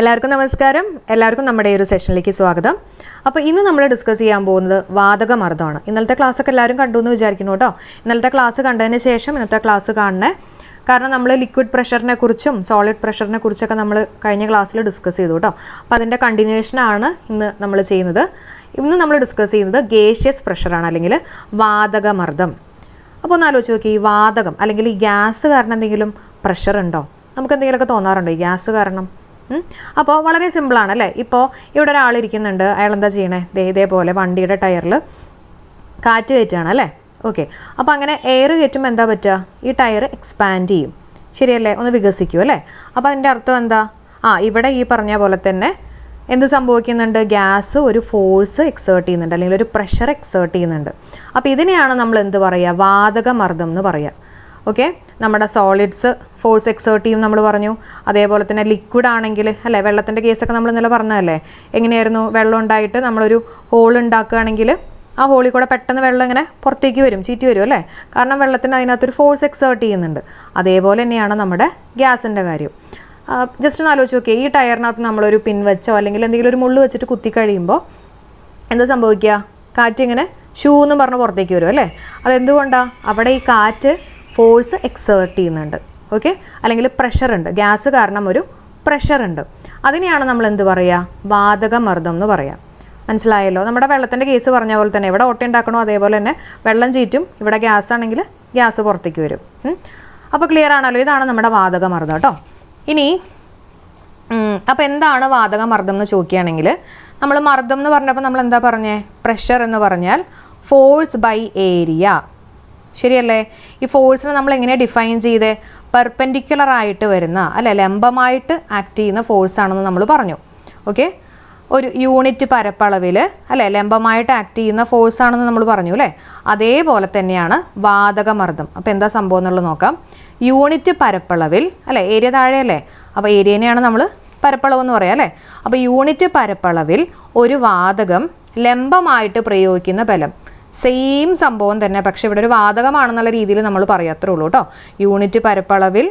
എല്ലാവർക്കും നമസ്കാരം. എല്ലാവർക്കും നമ്മുടെ ഈ ഒരു സെഷനിലേക്ക് സ്വാഗതം. അപ്പോൾ ഇന്ന് നമ്മൾ ഡിസ്കസ് ചെയ്യാൻ പോകുന്നത് വാതകമർദ്ദമാണ് ഇന്നലത്തെ ക്ലാസ് ഒക്കെ എല്ലാവരും കണ്ടു എന്ന് വിചാരിക്കുന്നു കേട്ടോ. ഇന്നലത്തെ ക്ലാസ് കണ്ടതിന് ശേഷം ഇന്നത്തെ ക്ലാസ് കാണണേ. കാരണം നമ്മൾ ലിക്വിഡ് പ്രഷറിനെ കുറിച്ചും സോളിഡ് പ്രഷറിനെ കുറിച്ചൊക്കെ നമ്മൾ കഴിഞ്ഞ ക്ലാസ്സിൽ ഡിസ്കസ് ചെയ്തു കേട്ടോ. അപ്പോൾ അതിന്റെ കണ്ടിന്യൂഷനാണ് ഇന്ന് നമ്മൾ ചെയ്യുന്നത്. ഇന്ന് നമ്മൾ ഡിസ്കസ് ചെയ്യുന്നത് ഗേഷ്യസ് പ്രഷറാണ് അല്ലെങ്കിൽ വാതകമർദ്ദം അപ്പോൾ ഒന്ന് ആലോചിച്ച് നോക്കി ഈ വാതകം അല്ലെങ്കിൽ ഈ ഗ്യാസ് കാരണം എന്തെങ്കിലും പ്രഷർ ഉണ്ടോ? നമുക്ക് എന്തെങ്കിലുമൊക്കെ തോന്നാറുണ്ടോ ഈ ഗ്യാസ് കാരണം? അപ്പോൾ വളരെ സിമ്പിളാണ് അല്ലേ ഇപ്പോൾ ഇവിടെ ഒരാൾ ഇരിക്കുന്നുണ്ട്. അയാൾ എന്താ ചെയ്യണേ? ദേ ഇതേപോലെ വണ്ടിയുടെ ടയറിൽ കാറ്റ് കയറ്റുകയാണ് അല്ലേ ഓക്കെ. അപ്പോൾ അങ്ങനെ എയർ കയറ്റുമ്പോൾ എന്താ പറ്റുക? ഈ ടയർ എക്സ്പാൻഡ് ചെയ്യും. ശരിയല്ലേ? ഒന്ന് വികസിക്കും അല്ലേ? അപ്പോൾ അതിന്റെ അർത്ഥം എന്താ? ആ ഇവിടെ ഈ പറഞ്ഞ പോലെ തന്നെ എന്ത് സംഭവിക്കുന്നുണ്ട്? ഗ്യാസ് ഒരു ഫോഴ്സ് എക്സേർട്ട് ചെയ്യുന്നുണ്ട്. അല്ലെങ്കിൽ ഒരു പ്രഷർ എക്സേർട്ട് ചെയ്യുന്നുണ്ട്. അപ്പോൾ ഇതിനെയാണ് നമ്മൾ എന്ത് പറയുക? വാതകമർദ്ദം എന്ന് പറയുക. ഓക്കെ നമ്മുടെ സോളിഡ്സ് ഫോഴ്സ് എക്സേർട്ട് ചെയ്യും നമ്മൾ പറഞ്ഞു. അതേപോലെ തന്നെ ലിക്വിഡ് ആണെങ്കിൽ അല്ലേ? വെള്ളത്തിന്റെ കേസൊക്കെ നമ്മൾ ഇന്നലെ പറഞ്ഞതല്ലേ? എങ്ങനെയായിരുന്നു? വെള്ളം ഉണ്ടായിട്ട് നമ്മളൊരു ഹോൾ ഉണ്ടാക്കുകയാണെങ്കിൽ ആ ഹോളിൽ കൂടെ പെട്ടെന്ന് വെള്ളം ഇങ്ങനെ പുറത്തേക്ക് വരും ചീറ്റി വരും അല്ലേ? കാരണം വെള്ളത്തിന് അതിനകത്തൊരു ഫോഴ്സ് എക്സേർട്ട് ചെയ്യുന്നുണ്ട്. അതേപോലെ തന്നെയാണ് നമ്മുടെ ഗ്യാസിന്റെ കാര്യം. ജസ്റ്റ് ഒന്ന് ആലോചിച്ച് നോക്കിയേ. ഈ ടയറിനകത്ത് നമ്മളൊരു പിൻ വെച്ചോ അല്ലെങ്കിൽ എന്തെങ്കിലും ഒരു മുള്ളു വെച്ചിട്ട് കുത്തി കഴിയുമ്പോൾ എന്താ സംഭവിക്കുക? കാറ്റിങ്ങനെ ഷൂ എന്ന് പറഞ്ഞ് പുറത്തേക്ക് വരും അല്ലേ? അതെന്തുകൊണ്ടാണ് അവിടെ ഈ കാറ്റ് ഫോഴ്സ് എക്സേർട്ട് ചെയ്യുന്നുണ്ട്. ഓക്കെ അല്ലെങ്കിൽ പ്രഷറുണ്ട് ഗ്യാസ് കാരണം ഒരു പ്രഷറുണ്ട് അതിനെയാണ് നമ്മൾ എന്ത് പറയുക വാതകമർദ്ദം എന്ന് പറയാം. മനസ്സിലായല്ലോ? നമ്മുടെ വെള്ളത്തിന്റെ കേസ് പറഞ്ഞ പോലെ തന്നെ ഇവിടെ ഓട്ട ഉണ്ടാക്കണോ അതേപോലെ തന്നെ വെള്ളം ചീറ്റും. ഇവിടെ ഗ്യാസ് ആണെങ്കിൽ ഗ്യാസ് പുറത്തേക്ക് വരും. അപ്പോൾ ക്ലിയർ ആണല്ലോ? ഇതാണ് നമ്മുടെ വാതകമർദ്ദം കേട്ടോ. ഇനി അപ്പോൾ എന്താണ് വാതകമർദ്ദം എന്ന് ചോദിക്കുകയാണെങ്കിൽ നമ്മൾ മർദ്ദം എന്ന് പറഞ്ഞപ്പോൾ നമ്മൾ എന്താ പറഞ്ഞേ? പ്രഷർ എന്ന് പറഞ്ഞാൽ ഫോഴ്സ് ബൈ ഏരിയ ശരിയല്ലേ? ഈ ഫോഴ്സിനെ നമ്മൾ എങ്ങനെ ഡിഫൈൻ ചെയ്തേ? പെർപെൻഡിക്കുലർ ആയിട്ട് വരുന്ന അല്ലെ? ലംബമായിട്ട് ആക്ട് ചെയ്യുന്ന ഫോഴ്സ് ആണെന്ന് നമ്മൾ പറഞ്ഞു. ഓക്കെ ഒരു യൂണിറ്റ് പരപ്പളവിൽ അല്ലെ? ലംബമായിട്ട് ആക്ട് ചെയ്യുന്ന ഫോഴ്സ് ആണെന്ന് നമ്മൾ പറഞ്ഞു അല്ലേ? അതേപോലെ തന്നെയാണ് വാതകമർദ്ദം. അപ്പോൾ എന്താ സംഭവം എന്നുള്ളത് നോക്കാം. യൂണിറ്റ് പരപ്പളവിൽ അല്ലെ? ഏരിയ താഴെയല്ലേ? അപ്പോൾ ഏരിയനെയാണ് നമ്മൾ പരപ്പളവ് എന്ന് പറയാം അല്ലേ? അപ്പോൾ യൂണിറ്റ് പരപ്പളവിൽ ഒരു വാതകം ലംബമായിട്ട് പ്രയോഗിക്കുന്ന ബലം. സെയിം സംഭവം തന്നെ. പക്ഷെ ഇവിടെ ഒരു വാതകമാണെന്നുള്ള രീതിയിൽ നമ്മൾ പറയത്രേ ഉള്ളൂ കേട്ടോ. യൂണിറ്റ് പരപ്പളവിൽ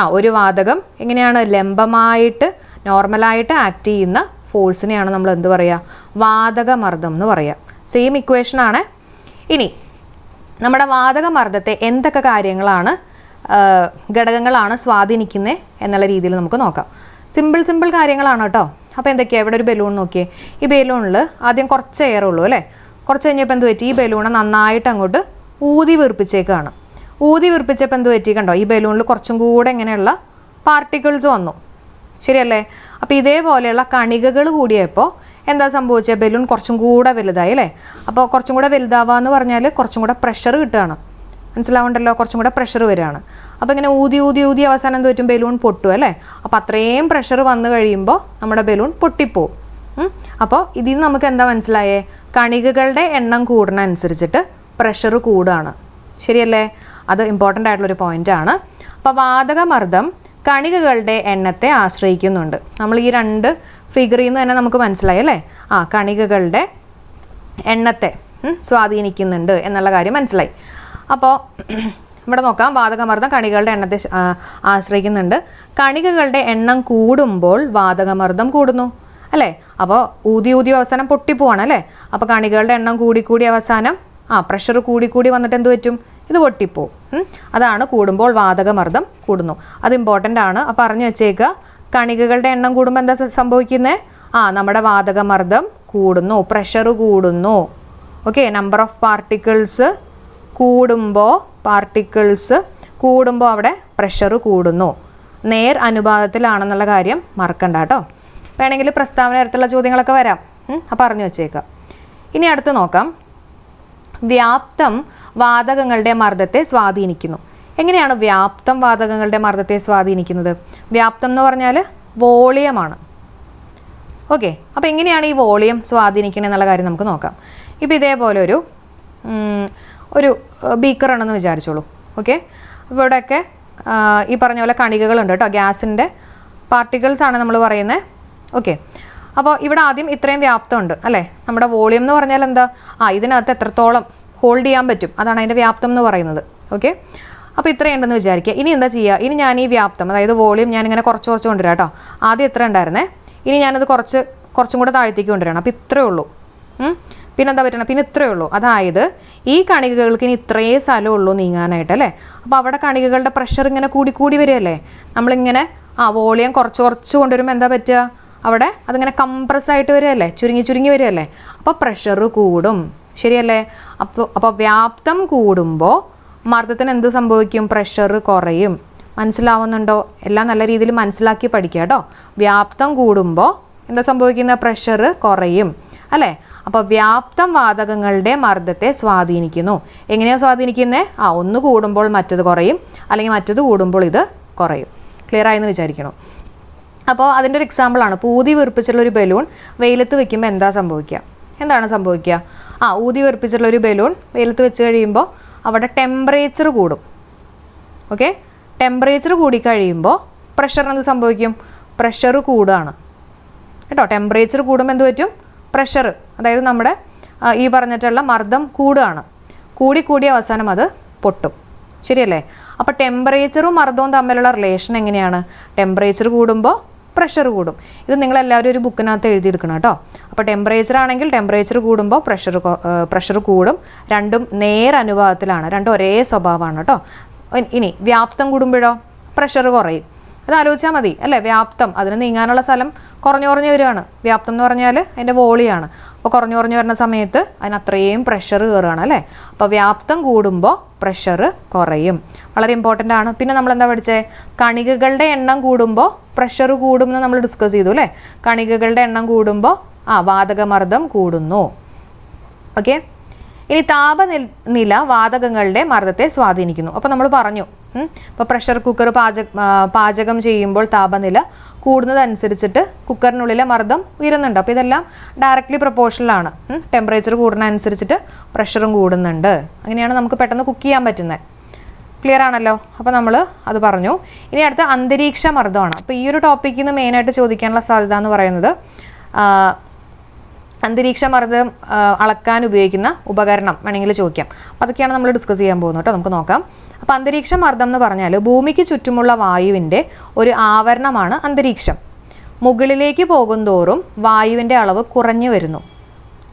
ആ ഒരു വാതകം എങ്ങനെയാണ് ലംബമായിട്ട് നോർമലായിട്ട് ആക്ട് ചെയ്യുന്ന ഫോഴ്സിനെയാണ് നമ്മൾ എന്ത് പറയുക വാതകമർദ്ദം എന്ന് പറയുക സെയിം ഇക്വേഷനാണ് ഇനി നമ്മുടെ വാതകമർദ്ദത്തെ എന്തൊക്കെ കാര്യങ്ങളാണ് ഘടകങ്ങളാണ് സ്വാധീനിക്കുന്നത് എന്നുള്ള രീതിയിൽ നമുക്ക് നോക്കാം. സിമ്പിൾ സിമ്പിൾ കാര്യങ്ങളാണ് കേട്ടോ. അപ്പോൾ എന്തൊക്കെയാണ് ഇവിടെ ഒരു ബലൂൺ നോക്കിയേ. ഈ ബലൂണിൽ ആദ്യം കുറച്ച് എയർ ഉള്ളൂ അല്ലേ? കുറച്ച് കഴിഞ്ഞപ്പോൾ എന്ത് പറ്റി? ഈ ബലൂണ് നന്നായിട്ട് അങ്ങോട്ട് ഊതി വീർപ്പിച്ചേക്കാണ്. ഊതി വീർപ്പിച്ചപ്പോൾ എന്ത് പറ്റി കണ്ടോ? ഈ ബലൂണിൽ കുറച്ചും കൂടെ ഇങ്ങനെയുള്ള പാർട്ടിക്കിൾസ് വന്നു. ശരിയല്ലേ? അപ്പോൾ ഇതേപോലെയുള്ള കണികകൾ കൂടിയപ്പോൾ എന്താ സംഭവിച്ചത് ബലൂൺ കുറച്ചും കൂടെ വലുതായി അല്ലേ? അപ്പോൾ കുറച്ചും കൂടെ വലുതാവുക എന്ന് പറഞ്ഞാൽ കുറച്ചും കൂടെ പ്രഷർ കിട്ടുകയാണ്. മനസ്സിലാവുണ്ടല്ലോ കുറച്ചും കൂടെ പ്രഷർ വരികയാണ്. അപ്പോൾ ഇങ്ങനെ ഊതി ഊതി ഊതി അവസാനം എന്ത് പറ്റും? ബലൂൺ പൊട്ടും അല്ലേ? അപ്പോൾ അത്രയും പ്രഷർ വന്നു കഴിയുമ്പോൾ നമ്മുടെ ബലൂൺ പൊട്ടിപ്പോവും. അപ്പോൾ ഇതിൽ നിന്ന് നമുക്ക് എന്താ മനസ്സിലായേ? കണികകളുടെ എണ്ണം കൂടുന്നതനുസരിച്ചിട്ട് പ്രഷർ കൂടുകയാണ്. ശരിയല്ലേ? അത് ഇമ്പോർട്ടന്റ് ആയിട്ടുള്ളൊരു ആണ്. അപ്പോൾ വാതകമർദ്ദം കണികകളുടെ എണ്ണത്തെ ആശ്രയിക്കുന്നുണ്ട്. നമ്മൾ ഈ രണ്ട് ഫിഗറിൽ നിന്ന് തന്നെ നമുക്ക് മനസ്സിലായി അല്ലേ? ആ കണികകളുടെ എണ്ണത്തെ സ്വാധീനിക്കുന്നുണ്ട് എന്നുള്ള കാര്യം മനസ്സിലായി. അപ്പോൾ ഇവിടെ നോക്കാം. വാതകമർദ്ദം കണികളുടെ എണ്ണത്തെ ആശ്രയിക്കുന്നുണ്ട്. കണികകളുടെ എണ്ണം കൂടുമ്പോൾ വാതകമർദ്ദം കൂടുന്നു. അല്ലേ? അപ്പോൾ ഊതി ഊതി അവസാനം പൊട്ടിപ്പോവാണ് അല്ലേ? അപ്പോൾ കണികളുടെ എണ്ണം കൂടിക്കൂടി കൂടി അവസാനം ആ പ്രഷർ കൂടിക്കൂടി കൂടി വന്നിട്ട് എന്ത് പറ്റും? ഇത് പൊട്ടിപ്പോവും. അതാണ് കൂടുമ്പോൾ വാതകമർദ്ദം കൂടുന്നു. അത് ഇമ്പോർട്ടന്റ് ആണ്. അപ്പോൾ പറഞ്ഞു വെച്ചേക്കുക കണികകളുടെ എണ്ണം കൂടുമ്പോൾ എന്താ സംഭവിക്കുന്നത് ആ നമ്മുടെ വാതകമർദ്ദം കൂടുന്നു പ്രഷർ കൂടുന്നു. ഓക്കെ നമ്പർ ഓഫ് പാർട്ടിക്കിൾസ് കൂടുമ്പോൾ പാർട്ടിക്കിൾസ് കൂടുമ്പോൾ അവിടെ പ്രഷർ കൂടുന്നു. നേർ അനുപാതത്തിലാണെന്നുള്ള കാര്യം മറക്കണ്ട കേട്ടോ. വേണമെങ്കിൽ പ്രസ്താവന തരത്തിലുള്ള ചോദ്യങ്ങളൊക്കെ വരാം. അപ്പം അറിഞ്ഞു വെച്ചേക്കാം. ഇനി അടുത്ത് നോക്കാം. വ്യാപ്തം വാതകങ്ങളുടെ മർദ്ദത്തെ സ്വാധീനിക്കുന്നു. എങ്ങനെയാണ് വ്യാപ്തം വാതകങ്ങളുടെ മർദ്ദത്തെ സ്വാധീനിക്കുന്നത്? വ്യാപ്തം എന്ന് പറഞ്ഞാൽ വോളിയമാണ്. ഓക്കെ അപ്പോൾ എങ്ങനെയാണ് ഈ വോളിയം സ്വാധീനിക്കുന്നത് എന്നുള്ള കാര്യം നമുക്ക് നോക്കാം. ഇപ്പോൾ ഇതേപോലെ ഒരു ഒരു ബീക്കർ ആണെന്ന് വിചാരിച്ചോളൂ. ഓക്കെ അപ്പോൾ ഇവിടെയൊക്കെ ഈ പറഞ്ഞ പോലെ കണികകളുണ്ട് കേട്ടോ. ഗ്യാസിന്റെ പാർട്ടിക്കിൾസ് ആണ് നമ്മൾ പറയുന്നത്. ഓക്കെ അപ്പോൾ ഇവിടെ ആദ്യം ഇത്രയും വ്യാപ്തമുണ്ട് അല്ലേ? നമ്മുടെ വോളിയം എന്ന് പറഞ്ഞാൽ എന്താ? ആ ഇതിനകത്ത് എത്രത്തോളം ഹോൾഡ് ചെയ്യാൻ പറ്റും? അതാണ് അതിന്റെ വ്യാപ്തം എന്ന് പറയുന്നത്. ഓക്കെ അപ്പോൾ ഇത്രയുണ്ടെന്ന് വിചാരിക്കുക. ഇനി എന്താ ചെയ്യുക? ഇനി ഞാൻ ഈ വ്യാപ്തം അതായത് വോളിയം ഞാൻ ഇങ്ങനെ കുറച്ച് കുറച്ച് കൊണ്ടുവരാം കേട്ടോ. ആദ്യം ഇത്ര ഉണ്ടായിരുന്നേ? ഇനി ഞാനത് കുറച്ച് കുറച്ചും കൂടെ താഴ്ത്തേക്ക് കൊണ്ടുവരണം അപ്പോൾ ഇത്രയേ ഉള്ളൂ. പിന്നെ എന്താ പറ്റണം? പിന്നെ ഇത്രയേ ഉള്ളൂ. അതായത് ഈ കണികകൾക്ക് ഇനി ഇത്രയേ സ്ഥലമുള്ളൂ നീങ്ങാനായിട്ട് അല്ലേ? അപ്പോൾ അവിടെ കണികകളുടെ പ്രഷർ ഇങ്ങനെ കൂടി കൂടി വരികയല്ലേ? നമ്മളിങ്ങനെ ആ വോളിയം കുറച്ച് കുറച്ച് കൊണ്ടുവരുമ്പോൾ എന്താ പറ്റുക? അവിടെ അതിങ്ങനെ കംപ്രസ് ആയിട്ട് വരികയല്ലേ? ചുരുങ്ങി ചുരുങ്ങി വരികയല്ലേ? അപ്പോൾ പ്രഷർ കൂടും. ശരിയല്ലേ? അപ്പോൾ അപ്പോൾ വ്യാപ്തം കൂടുമ്പോൾ മർദ്ദത്തിന് എന്ത് സംഭവിക്കും? പ്രഷർ കുറയും. മനസ്സിലാവുന്നുണ്ടോ? എല്ലാം നല്ല രീതിയിൽ മനസ്സിലാക്കി പഠിക്കുക കേട്ടോ. വ്യാപ്തം കൂടുമ്പോൾ എന്താ സംഭവിക്കുന്ന? പ്രഷർ കുറയും. അല്ലേ? അപ്പോൾ വ്യാപ്തം വാതകങ്ങളുടെ മർദ്ദത്തെ സ്വാധീനിക്കുന്നു. എങ്ങനെയാണ് സ്വാധീനിക്കുന്നത് ആ ഒന്ന് കൂടുമ്പോൾ മറ്റത് കുറയും. അല്ലെങ്കിൽ മറ്റത് കൂടുമ്പോൾ ഇത് കുറയും. ക്ലിയർ ആയെന്ന് വിചാരിക്കണം? അപ്പോൾ അതിന്റെ ഒരു എക്സാമ്പിൾ എക്സാമ്പിളാണ് ഊതി വീർപ്പിച്ചുള്ള ഒരു ബലൂൺ വെയിലത്ത് വെക്കുമ്പോൾ എന്താ സംഭവിക്കുക? എന്താണ് സംഭവിക്കുക? ആ ഊതി വീർപ്പിച്ചുള്ള ഒരു ബലൂൺ വെയിലത്ത് വെച്ച് കഴിയുമ്പോൾ അവിടെ ടെമ്പറേച്ചർ കൂടും. ഓക്കെ ടെമ്പറേച്ചർ കൂടിക്കഴിയുമ്പോൾ പ്രഷറിന് എന്ത് സംഭവിക്കും? പ്രഷർ കൂടുകയാണ് കേട്ടോ ടെമ്പറേച്ചർ കൂടുമ്പോൾ എന്ത് പറ്റും? പ്രഷർ അതായത് നമ്മുടെ ഈ പറഞ്ഞിട്ടുള്ള മർദ്ദം കൂടുകയാണ് കൂടി കൂടി അവസാനം അത് പൊട്ടും. ശരിയല്ലേ? അപ്പോൾ ടെമ്പറേച്ചറും മർദ്ദവും തമ്മിലുള്ള റിലേഷൻ എങ്ങനെയാണ്? ടെമ്പറേച്ചർ കൂടുമ്പോൾ പ്രഷർ കൂടും. ഇത് നിങ്ങളെല്ലാവരും ഒരു ബുക്കിനകത്ത് എഴുതിയെടുക്കണം കേട്ടോ. അപ്പോൾ ടെമ്പറേച്ചർ ആണെങ്കിൽ ടെമ്പറേച്ചർ കൂടുമ്പോൾ പ്രഷർ പ്രഷർ കൂടും. രണ്ടും നേർ അനുഭവത്തിലാണ് രണ്ടും ഒരേ സ്വഭാവമാണ് കേട്ടോ. ഇനി വ്യാപ്തം കൂടുമ്പോഴോ? പ്രഷർ കുറയും. അത് ആലോചിച്ചാൽ മതി. അല്ലേ? വ്യാപ്തം. അതിന് നീങ്ങാനുള്ള സ്ഥലം കുറഞ്ഞു കുറഞ്ഞു വരികയാണ് വ്യാപ്തം എന്ന് പറഞ്ഞാൽ അതിന്റെ വോളിയാണ്. അപ്പോൾ കുറഞ്ഞു കുറഞ്ഞു വരുന്ന സമയത്ത് അതിന് അത്രയും പ്രഷർ കയറുകയാണ് അല്ലേ? അപ്പോൾ വ്യാപ്തം കൂടുമ്പോൾ പ്രഷർ കുറയും. വളരെ ഇമ്പോർട്ടന്റ് ആണ്. പിന്നെ നമ്മൾ എന്താ പഠിച്ചേ? കണികകളുടെ എണ്ണം കൂടുമ്പോൾ പ്രഷർ കൂടുമെന്ന് നമ്മൾ ഡിസ്കസ് ചെയ്തു അല്ലേ? കണികകളുടെ എണ്ണം കൂടുമ്പോൾ ആ വാതകമർദ്ദം കൂടുന്നു. ഓക്കെ ഇനി താപനില നില വാതകങ്ങളുടെ മർദ്ദത്തെ സ്വാധീനിക്കുന്നു. അപ്പോൾ നമ്മൾ പറഞ്ഞു ഇപ്പോൾ പ്രഷർ കുക്കർ പാചക പാചകം ചെയ്യുമ്പോൾ താപനില കൂടുന്നതനുസരിച്ചിട്ട് കുക്കറിനുള്ളിലെ മർദ്ദം ഉയരുന്നുണ്ട്. അപ്പോൾ ഇതെല്ലാം ഡയറക്റ്റ്ലി പ്രപ്പോർഷനിലാണ് ടെമ്പറേച്ചർ കൂടുന്നതനുസരിച്ചിട്ട് പ്രഷറും കൂടുന്നുണ്ട്. അങ്ങനെയാണ് നമുക്ക് പെട്ടെന്ന് കുക്ക് ചെയ്യാൻ പറ്റുന്നത് ക്ലിയർ ആണല്ലോ? അപ്പോൾ നമ്മൾ അത് പറഞ്ഞു. ഇനി അടുത്ത അന്തരീക്ഷ മർദ്ദമാണ്. അപ്പോൾ ഈ ഒരു ടോപ്പിക്കിൽ നിന്ന് മെയിനായിട്ട് ചോദിക്കാനുള്ള സാധ്യത എന്ന് പറയുന്നത് അന്തരീക്ഷ മർദ്ദം അളക്കാൻ ഉപയോഗിക്കുന്ന ഉപകരണം വേണമെങ്കിൽ ചോദിക്കാം. അപ്പോൾ അതൊക്കെയാണ് നമ്മൾ ഡിസ്കസ് ചെയ്യാൻ പോകുന്നത് കേട്ടോ. നമുക്ക് നോക്കാം. അപ്പോൾ അന്തരീക്ഷ മർദ്ദം എന്ന് പറഞ്ഞാൽ ഭൂമിക്ക് ചുറ്റുമുള്ള വായുവിന്റെ ഒരു ആവരണമാണ് അന്തരീക്ഷം. മുകളിലേക്ക് പോകുന്തോറും വായുവിന്റെ അളവ് കുറഞ്ഞു വരുന്നു.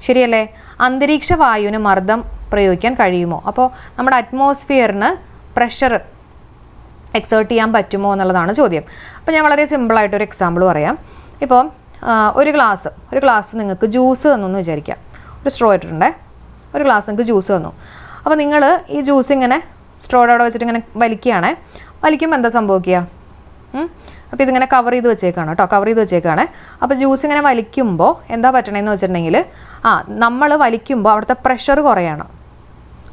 ശരിയല്ലേ? അന്തരീക്ഷ വായുവിന് മർദ്ദം പ്രയോഗിക്കാൻ കഴിയുമോ? അപ്പോൾ നമ്മുടെ അറ്റ്മോസ്ഫിയറിന് പ്രഷർ എക്സേർട്ട് ചെയ്യാൻ പറ്റുമോ എന്നുള്ളതാണ് ചോദ്യം. അപ്പോൾ ഞാൻ വളരെ സിമ്പിളായിട്ടൊരു എക്സാമ്പിൾ പറയാം. ഇപ്പോൾ ഒരു ഗ്ലാസ് ഒരു ഗ്ലാസ് നിങ്ങൾക്ക് ജ്യൂസ് തന്നു വിചാരിക്കാം. ഒരു സ്ട്രോ ഇട്ടിട്ടുണ്ടേ. ഒരു ഗ്ലാസ് നിങ്ങൾക്ക് ജ്യൂസ് തന്നു. അപ്പോൾ നിങ്ങൾ ഈ ജ്യൂസ് ഇങ്ങനെ സ്ട്രോയുടെ അവിടെ വെച്ചിട്ട് ഇങ്ങനെ വലിക്കുകയാണേ. വലിക്കുമ്പോൾ എന്താ സംഭവിക്കുക? അപ്പോൾ ഇതിങ്ങനെ കവർ ചെയ്ത് വെച്ചേക്കാണ് കേട്ടോ. കവർ ചെയ്ത് വെച്ചേക്കാണ്. അപ്പോൾ ജ്യൂസ് ഇങ്ങനെ വലിക്കുമ്പോൾ എന്താ പറ്റണേന്ന് വെച്ചിട്ടുണ്ടെങ്കിൽ ആ നമ്മൾ വലിക്കുമ്പോൾ അവിടുത്തെ പ്രഷർ കുറയാണ്.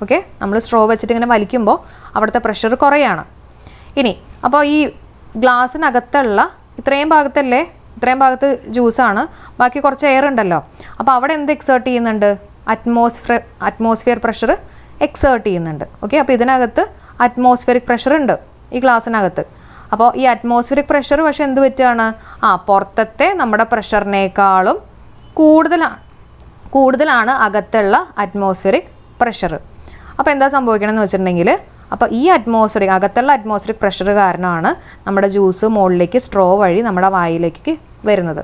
ഓക്കെ നമ്മൾ സ്ട്രോ വെച്ചിട്ട് ഇങ്ങനെ വലിക്കുമ്പോൾ അവിടുത്തെ പ്രഷർ കുറയാണ്. ഇനി അപ്പോൾ ഈ ഗ്ലാസ്സിനകത്തുള്ള ഇത്രയും ഭാഗത്തല്ലേ ഇത്രയും ഭാഗത്ത് ജ്യൂസാണ്. ബാക്കി കുറച്ച് എയർ ഉണ്ടല്ലോ. അപ്പോൾ അവിടെ എന്ത് എക്സേർട്ട് ചെയ്യുന്നുണ്ട്? അറ്റ്മോസ്ഫിയർ അറ്റ്മോസ്ഫിയർ പ്രഷർ എക്സേർട്ട് ചെയ്യുന്നുണ്ട്. ഓക്കെ അപ്പോൾ ഇതിനകത്ത് അറ്റ്മോസ്ഫിയറിക് പ്രഷർ ഉണ്ട് ഈ ഗ്ലാസ്സിനകത്ത് അപ്പോൾ ഈ അറ്റ്മോസ്ഫിയറിക് പ്രഷർ പക്ഷേ എന്ത് പറ്റുകയാണ് ആ പുറത്തത്തെ നമ്മുടെ പ്രഷറിനേക്കാളും കൂടുതലാണ് കൂടുതലാണ് അകത്തുള്ള അറ്റ്മോസ്ഫിയറിക് പ്രഷർ അപ്പോൾ എന്താ സംഭവിക്കണമെന്ന് വെച്ചിട്ടുണ്ടെങ്കിൽ അപ്പോൾ ഈ അറ്റ്മോസ്ഫിയറിക് അകത്തുള്ള അറ്റ്മോസ്ഫിയറിക് പ്രഷർ കാരണമാണ് നമ്മുടെ ജ്യൂസ് മുകളിലേക്ക് സ്ട്രോ വഴി നമ്മുടെ വായിലേക്ക് വരുന്നത്.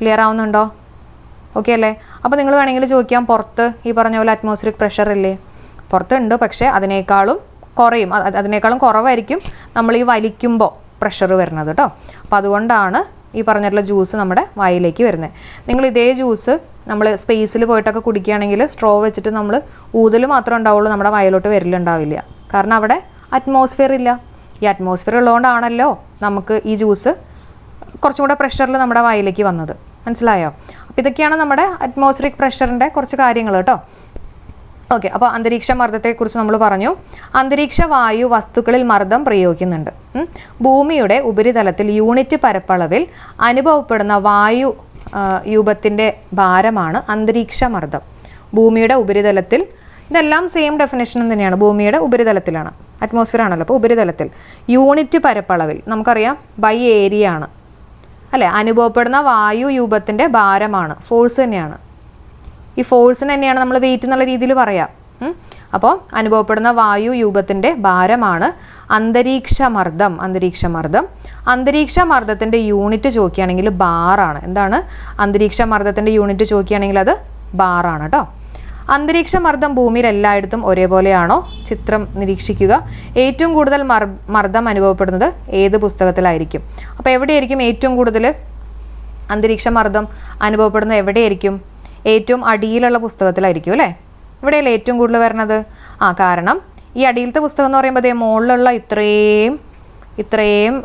ക്ലിയർ ആവുന്നുണ്ടോ? ഓക്കെ അല്ലേ? അപ്പോൾ നിങ്ങൾ വേണമെങ്കിൽ ചോദിക്കാം പുറത്ത് ഈ പറഞ്ഞ പോലെ അറ്റ്മോസ്ഫിയറിക് പ്രഷർ ഇല്ലേ? പുറത്തുണ്ട് പക്ഷേ അതിനേക്കാളും കുറയും. അതിനേക്കാളും കുറവായിരിക്കും നമ്മൾ ഈ വലിക്കുമ്പോൾ പ്രഷർ വരുന്നത് കേട്ടോ അപ്പോൾ അതുകൊണ്ടാണ് ഈ പറഞ്ഞിട്ടുള്ള ജ്യൂസ് നമ്മുടെ വായിലേക്ക് വരുന്നത്. നിങ്ങൾ ഇതേ ജ്യൂസ് നമ്മൾ സ്പേസിൽ പോയിട്ടൊക്കെ കുടിക്കുകയാണെങ്കിൽ സ്ട്രോ വെച്ചിട്ട് നമ്മൾ ഊതൽ മാത്രമേ ഉണ്ടാവുള്ളൂ നമ്മുടെ വായിലോട്ട് വരലുണ്ടാവില്ല. കാരണം അവിടെ അറ്റ്മോസ്ഫിയർ ഇല്ല. ഈ അറ്റ്മോസ്ഫിയർ ഉള്ളതുകൊണ്ടാണല്ലോ നമുക്ക് ഈ ജ്യൂസ് കുറച്ചും കൂടെ പ്രഷറിൽ നമ്മുടെ വായിലേക്ക് വന്നത്. മനസ്സിലായോ? അപ്പോൾ ഇതൊക്കെയാണ് നമ്മുടെ അറ്റ്മോസ്ഫിയറിക് പ്രഷറിന്റെ കുറച്ച് കാര്യങ്ങൾ കേട്ടോ. ഓക്കെ അപ്പോൾ അന്തരീക്ഷ മർദ്ദത്തെക്കുറിച്ച് നമ്മൾ പറഞ്ഞു. അന്തരീക്ഷ വായു വസ്തുക്കളിൽ മർദ്ദം പ്രയോഗിക്കുന്നുണ്ട്. ഭൂമിയുടെ ഉപരിതലത്തിൽ യൂണിറ്റ് പരപ്പളവിൽ അനുഭവപ്പെടുന്ന വായു രൂപത്തിന്റെ ഭാരമാണ് അന്തരീക്ഷ മർദ്ദം. ഭൂമിയുടെ ഉപരിതലത്തിൽ ഇതെല്ലാം സെയിം ഡെഫിനേഷൻ തന്നെയാണ്. ഭൂമിയുടെ ഉപരിതലത്തിലാണ്. അറ്റ്മോസ്ഫിയർ ആണല്ലോ. അപ്പോൾ ഉപരിതലത്തിൽ. യൂണിറ്റ് പരപ്പളവിൽ നമുക്കറിയാം ബൈ ഏരിയ ആണ്. അല്ലേ? അനുഭവപ്പെടുന്ന വായു രൂപത്തിന്റെ ഭാരമാണ്. ഫോഴ്സ് തന്നെയാണ്. ഈ ഫോഴ്സിന് തന്നെയാണ് നമ്മൾ വെയിറ്റ് എന്നുള്ള രീതിയിൽ പറയാം. അപ്പോൾ അനുഭവപ്പെടുന്ന വായു രൂപത്തിന്റെ ഭാരമാണ് അന്തരീക്ഷ മർദ്ദം അന്തരീക്ഷ മർദ്ദം അന്തരീക്ഷ മർദ്ദത്തിന്റെ യൂണിറ്റ് ചോദിക്കുകയാണെങ്കിൽ ബാറാണ് എന്താണ്? അന്തരീക്ഷ മർദ്ദത്തിന്റെ യൂണിറ്റ് ചോദിക്കുകയാണെങ്കിൽ അത് ബാറാണ് കേട്ടോ. അന്തരീക്ഷ മർദ്ദം ഭൂമിയിൽ എല്ലായിടത്തും ഒരേപോലെയാണോ? ചിത്രം നിരീക്ഷിക്കുക. ഏറ്റവും കൂടുതൽ മർ മർദ്ദം അനുഭവപ്പെടുന്നത് ഏത് പുസ്തകത്തിലായിരിക്കും? അപ്പോൾ എവിടെയായിരിക്കും ഏറ്റവും കൂടുതൽ അന്തരീക്ഷ മർദ്ദം അനുഭവപ്പെടുന്നത്? എവിടെയായിരിക്കും? ഏറ്റവും അടിയിലുള്ള പുസ്തകത്തിലായിരിക്കും അല്ലേ? ഇവിടെയല്ലേ ഏറ്റവും കൂടുതൽ വരണത്? ആ കാരണം ഈ അടിയിലത്തെ പുസ്തകം എന്ന് പറയുമ്പോൾ അതേ മുകളിലുള്ള ഇത്രയും ഇത്രയും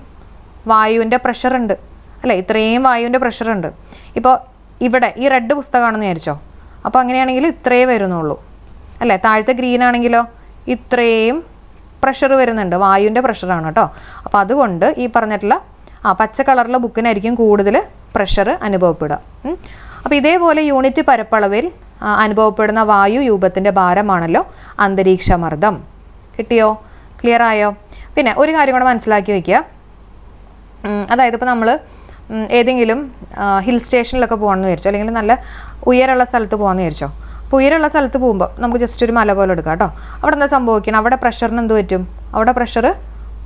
വായുവിന്റെ പ്രഷറുണ്ട് അല്ലേ? ഇത്രയും വായുവിന്റെ പ്രഷറുണ്ട് ഇപ്പോൾ ഇവിടെ ഈ റെഡ് പുസ്തകമാണെന്ന് വിചാരിച്ചോ? അപ്പോൾ അങ്ങനെയാണെങ്കിൽ ഇത്രയേ വരുന്നുള്ളൂ. അല്ലേ? താഴത്തെ ഗ്രീൻ ആണെങ്കിലോ ഇത്രയും പ്രഷർ വരുന്നുണ്ട്. വായുവിന്റെ പ്രഷറാണ് കേട്ടോ. അപ്പോൾ അതുകൊണ്ട് ഈ പറഞ്ഞിട്ടുള്ള ആ പച്ച കളറിലെ ബുക്കിനായിരിക്കും കൂടുതൽ പ്രഷർ അനുഭവപ്പെടുക. അപ്പോൾ ഇതേപോലെ യൂണിറ്റ് പരപ്പളവിൽ അനുഭവപ്പെടുന്ന വായു രൂപത്തിന്റെ ഭാരമാണല്ലോ അന്തരീക്ഷ മർദ്ദം കിട്ടിയോ? ക്ലിയർ ആയോ? പിന്നെ ഒരു കാര്യം കൂടെ മനസ്സിലാക്കി വയ്ക്കുക അതായത് ഇപ്പോൾ നമ്മൾ ഏതെങ്കിലും ഹിൽ സ്റ്റേഷനിലൊക്കെ പോകണമെന്ന് വിചാരിച്ചോ? അല്ലെങ്കിൽ നല്ല ഉയരമുള്ള സ്ഥലത്ത് പോകാമെന്ന് വിചാരിച്ചോ? അപ്പോൾ ഉയരമുള്ള സ്ഥലത്ത് പോകുമ്പോൾ നമുക്ക് ജസ്റ്റ് ഒരു മല പോലെ എടുക്കാം കേട്ടോ. അവിടെ എന്താ സംഭവിക്കണം? അവിടെ പ്രഷറിന് എന്ത് പറ്റും? അവിടെ പ്രഷർ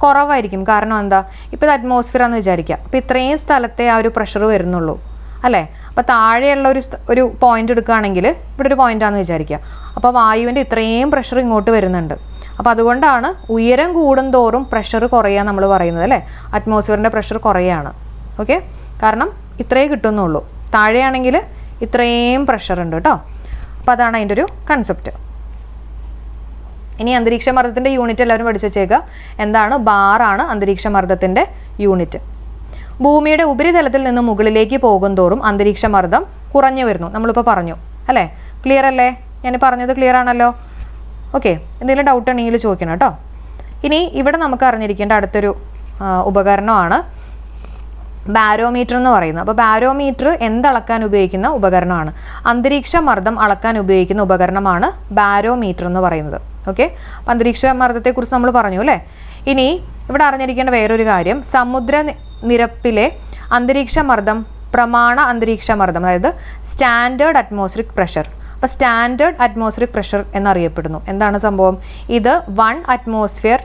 കുറവായിരിക്കും. കാരണം എന്താ? ഇപ്പോൾ ഇത് അറ്റ്മോസ്ഫിയർ എന്ന് വിചാരിക്കുക. അപ്പോൾ ഇത്രയും സ്ഥലത്തെ ആ ഒരു പ്രഷർ വരുന്നുള്ളൂ. അല്ലേ? അപ്പോൾ താഴെയുള്ള ഒരു ഒരു പോയിന്റ് എടുക്കുകയാണെങ്കിൽ ഇവിടെ ഒരു പോയിന്റാണെന്ന് വിചാരിക്കുക. അപ്പോൾ വായുവിന്റെ ഇത്രയും പ്രഷർ ഇങ്ങോട്ട് വരുന്നുണ്ട്. അപ്പോൾ അതുകൊണ്ടാണ് ഉയരം കൂടുന്തോറും പ്രഷർ കുറയുക നമ്മൾ പറയുന്നത്. അല്ലേ? അറ്റ്മോസ്ഫിയറിന്റെ പ്രഷർ കുറയാണ് ഓക്കെ? കാരണം ഇത്രയേ കിട്ടുന്നുള്ളൂ. താഴെയാണെങ്കിൽ ഇത്രയും പ്രഷർ ഉണ്ട് കേട്ടോ. അപ്പോൾ അതാണ് അതിന്റെ ഒരു കൺസെപ്റ്റ് ഇനി അന്തരീക്ഷ മർദ്ദത്തിന്റെ യൂണിറ്റ് എല്ലാവരും പഠിച്ചു വെച്ചേക്കുക എന്താണ്? ബാറാണ് അന്തരീക്ഷ മർദ്ദത്തിന്റെ യൂണിറ്റ് ഭൂമിയുടെ ഉപരിതലത്തിൽ നിന്ന് മുകളിലേക്ക് പോകുന്തോറും അന്തരീക്ഷ മർദ്ദം കുറഞ്ഞു വരുന്നു. നമ്മളിപ്പോൾ പറഞ്ഞു. അല്ലേ? ക്ലിയർ അല്ലേ? ഞാൻ പറഞ്ഞത് ക്ലിയർ ആണല്ലോ? ഓക്കെ. എന്തെങ്കിലും ഡൗട്ട് ഉണ്ടെങ്കിൽ ചോദിക്കണം കേട്ടോ. ഇനി ഇവിടെ നമുക്ക് അറിഞ്ഞിരിക്കേണ്ട അടുത്തൊരു ഉപകരണമാണ് ബാരോമീറ്റർ എന്ന് പറയുന്നത് അപ്പോൾ ബാരോമീറ്റർ എന്തളക്കാൻ ഉപയോഗിക്കുന്ന ഉപകരണമാണ്? അന്തരീക്ഷ മർദ്ദം അളക്കാൻ ഉപയോഗിക്കുന്ന ഉപകരണമാണ് ബാരോമീറ്റർ എന്ന് പറയുന്നത്. ഓക്കെ? അപ്പം അന്തരീക്ഷ മർദ്ദത്തെക്കുറിച്ച് നമ്മൾ പറഞ്ഞു അല്ലേ? ഇനി ഇവിടെ അറിഞ്ഞിരിക്കേണ്ട വേറൊരു കാര്യം. സമുദ്ര നിരപ്പിലെ അന്തരീക്ഷ മർദ്ദം പ്രമാണ അന്തരീക്ഷ മർദ്ദം അതായത് സ്റ്റാൻഡേർഡ് അറ്റ്മോസ്ഫിക് പ്രഷർ. അപ്പോൾ സ്റ്റാൻഡേർഡ് അറ്റ്മോസ്ഫിക് പ്രഷർ എന്നറിയപ്പെടുന്നു. എന്താണ് സംഭവം? ഇത് one atmosphere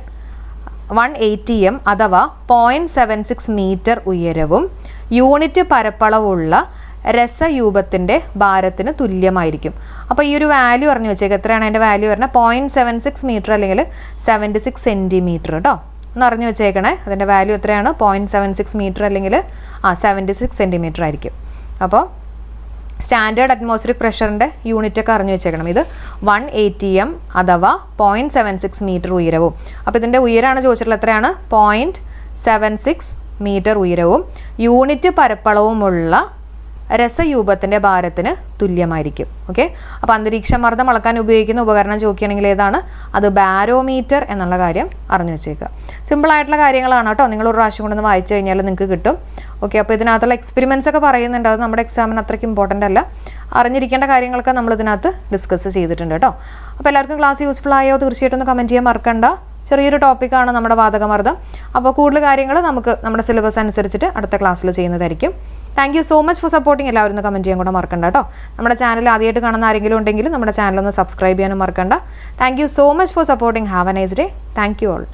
one eighty M അഥവാ പോയിന്റ് സെവൻ സിക്സ് മീറ്റർ ഉയരവും യൂണിറ്റ് പരപ്പളവുള്ള രസയൂപത്തിന്റെ ഭാരത്തിന് തുല്യമായിരിക്കും. അപ്പോൾ ഈ ഒരു വാല്യൂ പറഞ്ഞു വെച്ചേക്ക്. എത്രയാണ് അതിന്റെ വാല്യൂ വരുന്നത്? പോയിന്റ് സെവൻ സിക്സ് മീറ്റർ അല്ലെങ്കിൽ സെവന്റി സിക്സ് സെന്റിമീറ്റർ കേട്ടോ എന്ന് അറിഞ്ഞു വെച്ചേക്കണേ. അതിന്റെ വാല്യൂ എത്രയാണ്? പോയിന്റ് സെവൻ സിക്സ് മീറ്റർ അല്ലെങ്കിൽ ആ സെവന്റി സിക്സ് സെന്റിമീറ്റർ ആയിരിക്കും. അപ്പോൾ സ്റ്റാൻഡേർഡ് അറ്റ്മോസ്ഫിയറിക് പ്രഷറിന്റെ യൂണിറ്റ് ഒക്കെ അറിഞ്ഞു വെച്ചേക്കണം. ഇത് വൺ എയ്റ്റി എം അഥവാ പോയിന്റ് സെവൻ സിക്സ് മീറ്റർ ഉയരവും. അപ്പോൾ ഇതിന്റെ ഉയരമാണ് ചോദിച്ചിട്ടുള്ളത് എത്രയാണ്? പോയിന്റ് സെവൻ സിക്സ് മീറ്റർ ഉയരവും. യൂണിറ്റ് പരപ്പളവുമുള്ള രസയൂപത്തിന്റെ ഭാരത്തിന് തുല്യമായിരിക്കും. ഓക്കെ അപ്പോൾ അന്തരീക്ഷമർദ്ദം അളക്കാൻ ഉപയോഗിക്കുന്ന ഉപകരണം ചോദിക്കുകയാണെങ്കിൽ ഏതാണ്? അത് ബാരോമീറ്റർ എന്നുള്ള കാര്യം അറിഞ്ഞു വെച്ചേക്കുക. സിമ്പിളായിട്ടുള്ള കാര്യങ്ങളാണ് കേട്ടോ. നിങ്ങൾ ഒരു പ്രാവശ്യം കൊണ്ടൊന്ന് വായിച്ചു കഴിഞ്ഞാൽ നിങ്ങൾക്ക് കിട്ടും. ഓക്കെ അപ്പോൾ ഇതിനകത്തുള്ള എക്സ്പെരിമെൻസ് ഒക്കെ പറയുന്നുണ്ട്. അത് നമ്മുടെ എക്സാമിന് അത്രയ്ക്ക് ഇമ്പോർട്ടന്റ് അല്ല. അറിഞ്ഞിരിക്കേണ്ട കാര്യങ്ങളൊക്കെ നമ്മൾ ഇതിനകത്ത് ഡിസ്കസ് ചെയ്തിട്ടുണ്ട് കേട്ടോ. അപ്പോൾ എല്ലാവർക്കും ക്ലാസ് യൂസ്ഫുൾ ആയോ? തീർച്ചയായിട്ടും ഒന്ന് കമന്റ് ചെയ്യാൻ മറക്കണ്ട. ചെറിയൊരു ടോപ്പിക്കാണ് നമ്മുടെ വാതകമർദ്ദം. അപ്പോൾ കൂടുതൽ കാര്യങ്ങൾ നമുക്ക് നമ്മുടെ സിലബസ് അനുസരിച്ചിട്ട് അടുത്ത ക്ലാസ്സിൽ ചെയ്യുന്നതായിരിക്കും. Thank you so much for supporting എല്ലാവരും കമന്റ് ചെയ്യാൻ കൂടെ മറക്കണ്ട കേട്ടോ. നമ്മുടെ ചാനൽ ആദ്യമായിട്ട് കാണുന്ന ആരെങ്കിലും ഉണ്ടെങ്കിൽ നമ്മുടെ ചാനൽ ഒന്ന് സബ്സ്ക്രൈബ് ചെയ്യാനും മറക്കണ്ട. Thank you so much for supporting have a nice day thank you all